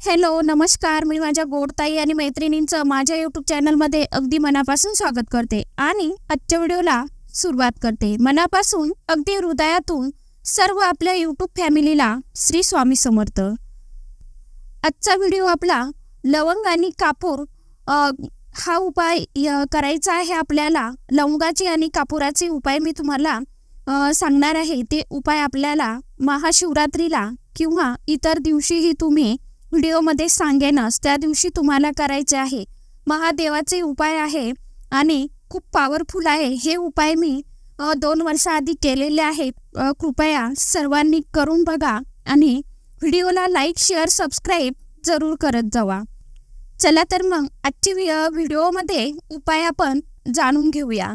Hello नमस्कार. मी माझ्या गोडताई आणि मैत्रिणींचं माझ्या यूट्यूब चॅनलमध्ये अगदी मनापासून स्वागत करते आणि आजच्या व्हिडिओला सुरुवात करते. मनापासून अगदी हृदयातून सर्व आपल्या यूट्यूब फॅमिलीला श्री स्वामी समर्थ. आजचा व्हिडिओ आपला लवंग आणि कापूर हा उपाय करायचा आहे आपल्याला. लवंगाचे आणि कापुराचे उपाय मी तुम्हाला सांगणार आहे. ते उपाय आपल्याला महाशिवरात्रीला किंवा इतर दिवशीही तुम्ही व्हिडिओमध्ये सांगेनच त्या दिवशी तुम्हाला करायचे आहे. महादेवाचे उपाय आहे आणि खूप पॉवरफुल आहे. हे उपाय मी दोन वर्षाआधी केलेले आहेत. कृपया सर्वांनी करून बघा आणि व्हिडिओला लाईक शेअर सबस्क्राईब जरूर करत जावा. चला तर मग आजची व्हिडिओमध्ये उपाय आपण जाणून घेऊया.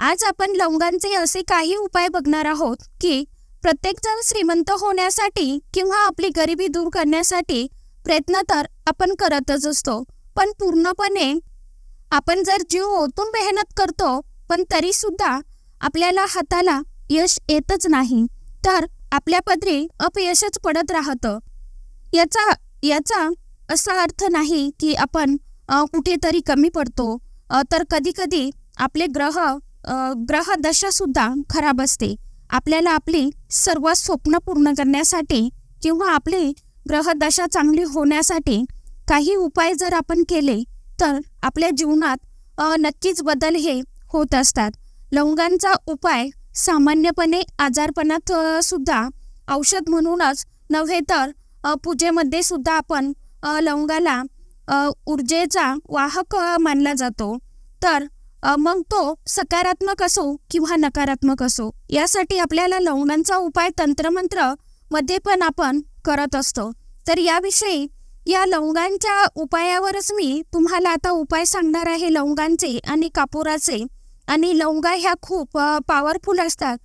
आज आपण लवंगांचे असे काही उपाय बघणार आहोत की प्रत्येकजण श्रीमंत होण्यासाठी किंवा आपली गरिबी दूर करण्यासाठी प्रयत्न तर आपण करतच असतो. पण पूर्णपणे आपण जर जीव ओतून मेहनत करतो पण तरी सुद्धा आपल्याला हाताला यश येतच नाही तर आपल्या पदरी अपयशच पडत राहतं. याचा याचा असा अर्थ नाही की आपण कुठेतरी कमी पडतो. तर कधी कधी आपले ग्रह ग्रहदशासुद्धा ग्रह दशा सुद्धा खराब असते. आपल्याला आपली सर्व स्वप्न पूर्ण करण्यासाठी किंवा आपली ग्रहदशा चांगली होण्यासाठी काही उपाय जर आपण केले तर आपल्या जीवनात नक्कीच बदल हे होत असतात. लवंगांचा उपाय सामान्यपणे आजारपणात सुद्धा औषध म्हणूनच नव्हे तर पूजेमध्ये सुद्धा आपण अ, लवंगाला ऊर्जेचा वाहक मानला जातो. तर मग तो सकारात्मक असो किंवा नकारात्मक असो यासाठी आपल्याला लवंगांचा उपाय तंत्रमंत्र मध्ये पण आपण करत असतो. तर याविषयी या लवंगांच्या उपायावरच मी तुम्हाला आता उपाय सांगणार आहे. लवंगांचे आणि कापुराचे. आणि लवंगा ह्या खूप पॉवरफुल असतात.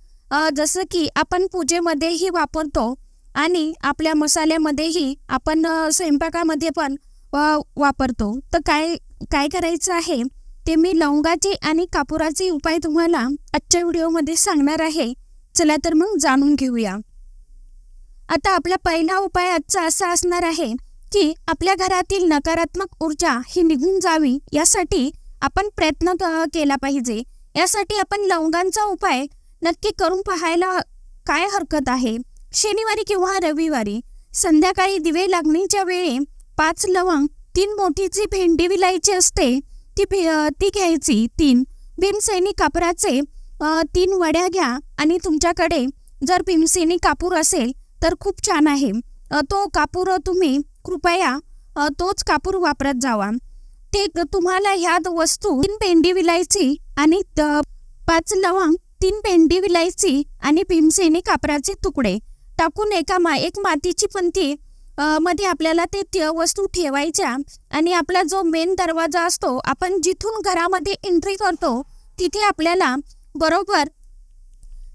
जसं की आपण पूजेमध्येही वापरतो. आणि आपल्या मसाल्यामध्येही आपण स्वयंपाकामध्ये पण वापरतो. तर काय काय करायचं आहे? ते मी लवंगाचे आणि कापुराचे उपाय तुम्हाला आजच्या व्हिडिओमध्ये सांगणार आहे. चला तर मग जाणून घेऊया. आता आपला पहिला उपाय आजचा असा असणार आहे की आपल्या घरातील नकारात्मक ऊर्जा ही निघून जावी यासाठी आपण प्रयत्न केला पाहिजे. यासाठी आपण लवंगांचा उपाय नक्की करून पाहायला काय हरकत आहे? शनिवारी किंवा रविवारी संध्याकाळी दिवे लागणीच्या वेळी पाच लवंग तीन मोठीची भेंडी विलायची असते ती भे- ती घ्यायची. तीन भीमसेनी कापराचे तीन वड्या घ्या आणि तुमच्याकडे जर भीमसेनी कापूर असेल तर खूप छान आहे. तो कापूर तुम्ही कृपया तोच कापूर वापरत जावा. ते तुम्हाला ह्या वस्तू तीन पेंडी विलायची आणि पाच लवंग तीन पेंडी विलायची आणि भीमसेनी कापराचे तुकडे. टाकून एका मा एक मातीची पंथी मध्ये आपल्याला ते वस्तू ठेवायच्या आणि आपला जो मेन दरवाजा असतो आपण जिथून घरामध्ये एंट्री करतो तिथे आपल्याला बरोबर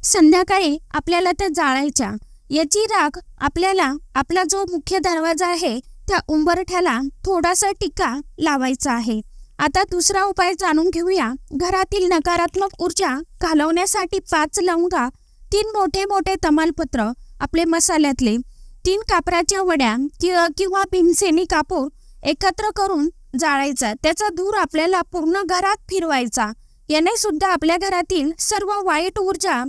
संध्याकाळी आपल्याला त्या जाळायच्या. याची राख आपल्याला आपला जो मुख्य दरवाजा आहे त्या उंबरठ्याला थोडासा टिका लावायचा आहे. आता दुसरा उपाय जाणून घेऊया. घरातील नकारात्मक ऊर्जा घालवण्यासाठी पाच लवंगा तीन मोठे मोठे तमालपत्र आपले मसाल्यातले तीन कापराच्या वड्या कि- किंवा भीमसेनी कापूर एकत्र करून जाळायचा. त्याचा धूर आपल्याला पूर्ण घरात फिरवायचा. याने सुद्धा आपल्या घरातील सर्व वाईट ऊर्जा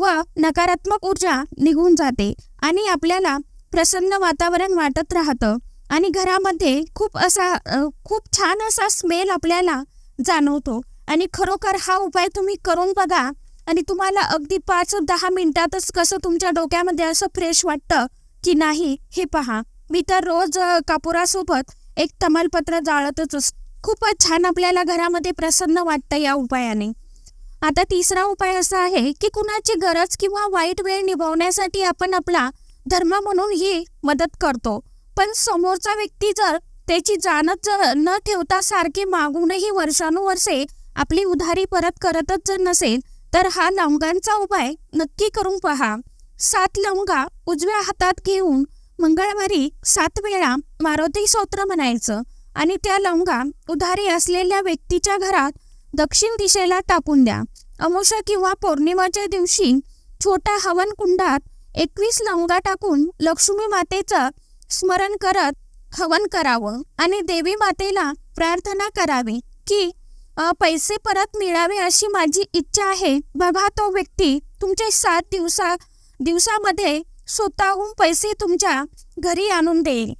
व नकारात्मक ऊर्जा निघून जाते आणि आपल्याला प्रसन्न वातावरण वाटत राहतं. आणि घरामध्ये खूप असा खूप छान असा स्मेल आपल्याला जाणवतो. आणि खरोखर हा उपाय तुम्ही करून बघा आणि तुम्हाला अगदी पाच दहा मिनिटातच कसं तुमच्या डोक्यामध्ये असं फ्रेश वाटतं की नाही हे पहा. मी तर रोज कापुरासोबत एक तमालपत्र जाळतच असते खूपच छान आपल्याला घरामध्ये प्रसन्न वाटतं या उपायाने. आता तिसरा उपाय असा आहे की कुणाची गरज किंवा वाईट वेळ निभावण्यासाठी आपण आपला धर्म म्हणून ही मदत करतो. पण समोरचा व्यक्ती जर त्याची जाणत जर न ठेवता सारखी मागूनही वर्षानुवर्षे आपली उधारी परत करतच जर नसेल तर हा लवंगांचा उपाय नक्की करून पहा. सात लवंगा उजव्या हातात घेऊन मंगळवारी सात वेळा मारुती स्तोत्र म्हणायचं आणि त्या लवंगा उधारी असलेल्या व्यक्तीच्या घरात दक्षिण दिशेला टाकून द्या. अमावस्या किंवा पौर्णिमाच्या दिवशी छोट्या हवन कुंडात एकवीस लवंगा टाकून लक्ष्मी मातेचं स्मरण करत हवन करावं आणि देवी मातेला प्रार्थना करावी की पैसे परत मिळावे अशी माझी इच्छा आहे. बघा तो व्यक्ती तुमचे सात दिवसा दिवसामध्ये स्वतःहून पैसे तुमच्या घरी आणून देईल.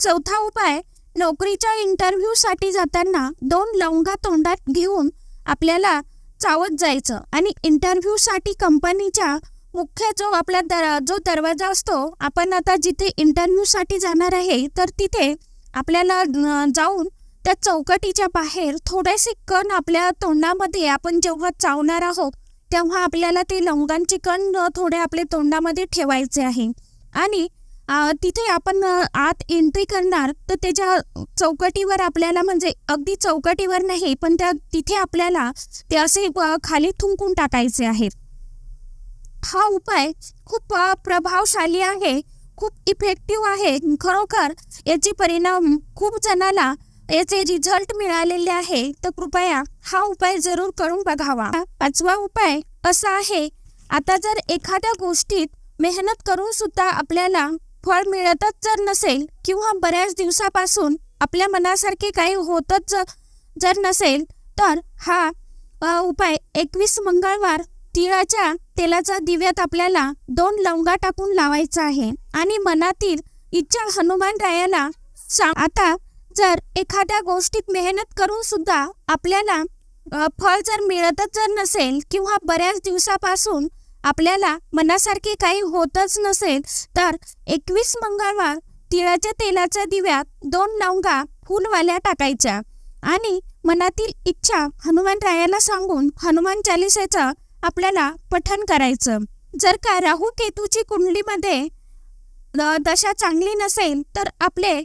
चौथा उपाय नोकरीच्या इंटरव्ह्यूसाठी जाताना दोन लवंगा तोंडात घेऊन आपल्याला चावत जायचं आणि इंटरव्ह्यूसाठी कंपनीच्या मुख्य जो आपला दर जो दरवाजा असतो आपण आता जिथे इंटरव्ह्यूसाठी जाणार आहे तर तिथे आपल्याला जाऊन त्या चौकटीच्या बाहेर थोडेसे कण आपल्या तोंडामध्ये आपण जेव्हा चावणार आहोत तेव्हा आपल्याला ते लवंगांचे कण थोडे आपल्या तोंडामध्ये ठेवायचे आहे. आणि तिथे आपण आत एंट्री करणार तर त्याच्या चौकटीवर आपल्याला म्हणजे अगदी चौकटीवर नाही पण त्या तिथे आपल्याला ते असे खाली थुंकून टाकायचे आहेत. हा उपाय खूप प्रभावशाली आहे खूप इफेक्टिव्ह आहे. खरोखर याचे परिणाम खूप जणाला याचे रिझल्ट मिळालेले आहे. तर कृपया हा उपाय जरूर करून बघावा. पाचवा उपाय असा आहे आता जर एखाद्या गोष्टीत मेहनत करून सुद्धा आपल्याला फळ मिळतच जर नसेल किंवा बऱ्याच दिवसापासून आपल्या मनासारखे काही होतच जर जर नसेल तर हा उपाय एकवीस मंगळवार तिळाच्या तेलाचा दिव्यात आपल्याला दोन लवंगा टाकून लावायचा आहे आणि मनातील इच्छा हनुमान रायाला सांग आता जर एखाद्या गोष्टीत मेहनत करून सुद्धा आपल्याला फळ जर मिळतच जर नसेल किंवा बऱ्याच दिवसापासून आपल्याला मनासारखे काही होतच नसेल तर एकवीस मंगळवार तिळाच्या तेलाच्या दिव्यात दोन लवंगा फुलवाल्या टाकायच्या. आणि मनातील इच्छा हनुमान रायाला सांगून हनुमान चालिसेचं आपल्याला पठण करायचं. जर का राहू केतूची कुंडलीमध्ये दशा चांगली नसेल तर आपले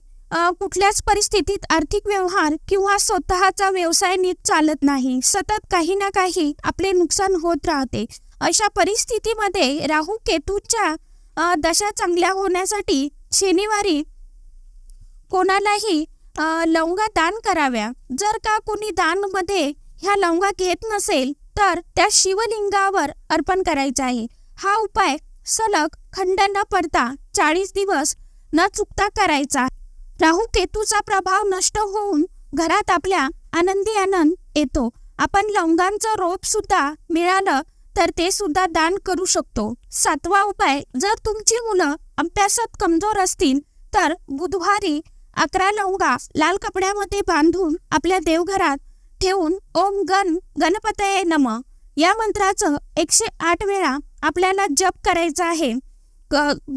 कुठल्याच परिस्थितीत आर्थिक व्यवहार किंवा स्वतःचा व्यवसाय नीट चालत नाही. सतत काही ना काही आपले नुकसान होत राहते. अशा परिस्थितीमध्ये राहू केतूच्या दशा चांगल्या होण्यासाठी शनिवारी कोणालाही लवंगा दान कराव्या. जर का कोणी दानमध्ये ह्या लवंगा घेत नसेल तर त्या शिवलिंगावर अर्पण करायचा आहे. हा उपाय सलग खंड न पडता चाळीस दिवस न चुकता करायचा. राहू केतूचा प्रभाव नष्ट होऊन घरात आपल्या आनंदी आनंद येतो. आपण लवंगांचं रोप सुद्धा मिळालं तर ते सुद्धा दान करू शकतो. सातवा उपाय जर तुमची मुलं अभ्यासात कमजोर असतील तर बुधवारी अकरा लवंगा लाल कपड्यामध्ये बांधून आपल्या देवघरात ठेवून ओम गण गणपतये नम या मंत्राचं एकशे आठ वेळा आपल्याला जप करायचा आहे.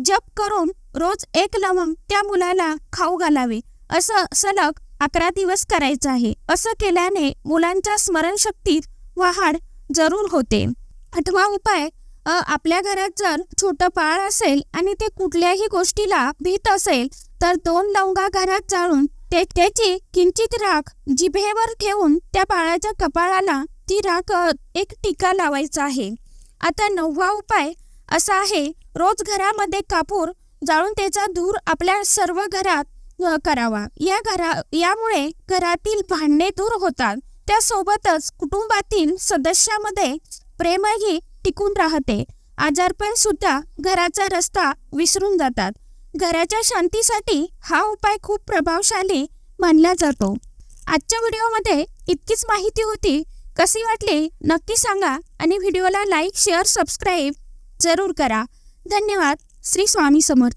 जप करून रोज एक लवंग त्या मुलाला खाऊ घालावे. असं सलग अकरा दिवस करायचं आहे. असं केल्याने मुलांच्या स्मरणशक्तीत वाढ जरूर होते. आठवा उपाय अ, आपल्या घरात जर छोटं बाळ असेल आणि ते कुठल्याही गोष्टीला भीत असेल तर दोन लवंगा घरात जाळून ते त्याची किंचित राख जिभेवर ठेवून त्या बाळाच्या कपाळाला ती राख एक टीका लावायचा आहे. आता नववा उपाय असा आहे रोज घरामध्ये कापूर जाळून त्याचा धूर आपल्या सर्व घरात करावा. या घरा यामुळे घरातील भांडणे दूर होतात. त्यासोबतच कुटुंबातील सदस्यामध्ये प्रेमही टिकून राहते. आजारपण सुद्धा घराचा रस्ता विसरून जातात. घराच्या शांतीसाठी हा उपाय खूप प्रभावशाली मानला जातो. आजच्या व्हिडिओमध्ये इतकीच माहिती होती. कशी वाटली? नक्की सांगा आणि व्हिडिओला लाईक शेअर सबस्क्राईब जरूर करा. धन्यवाद. श्री स्वामी समर्थ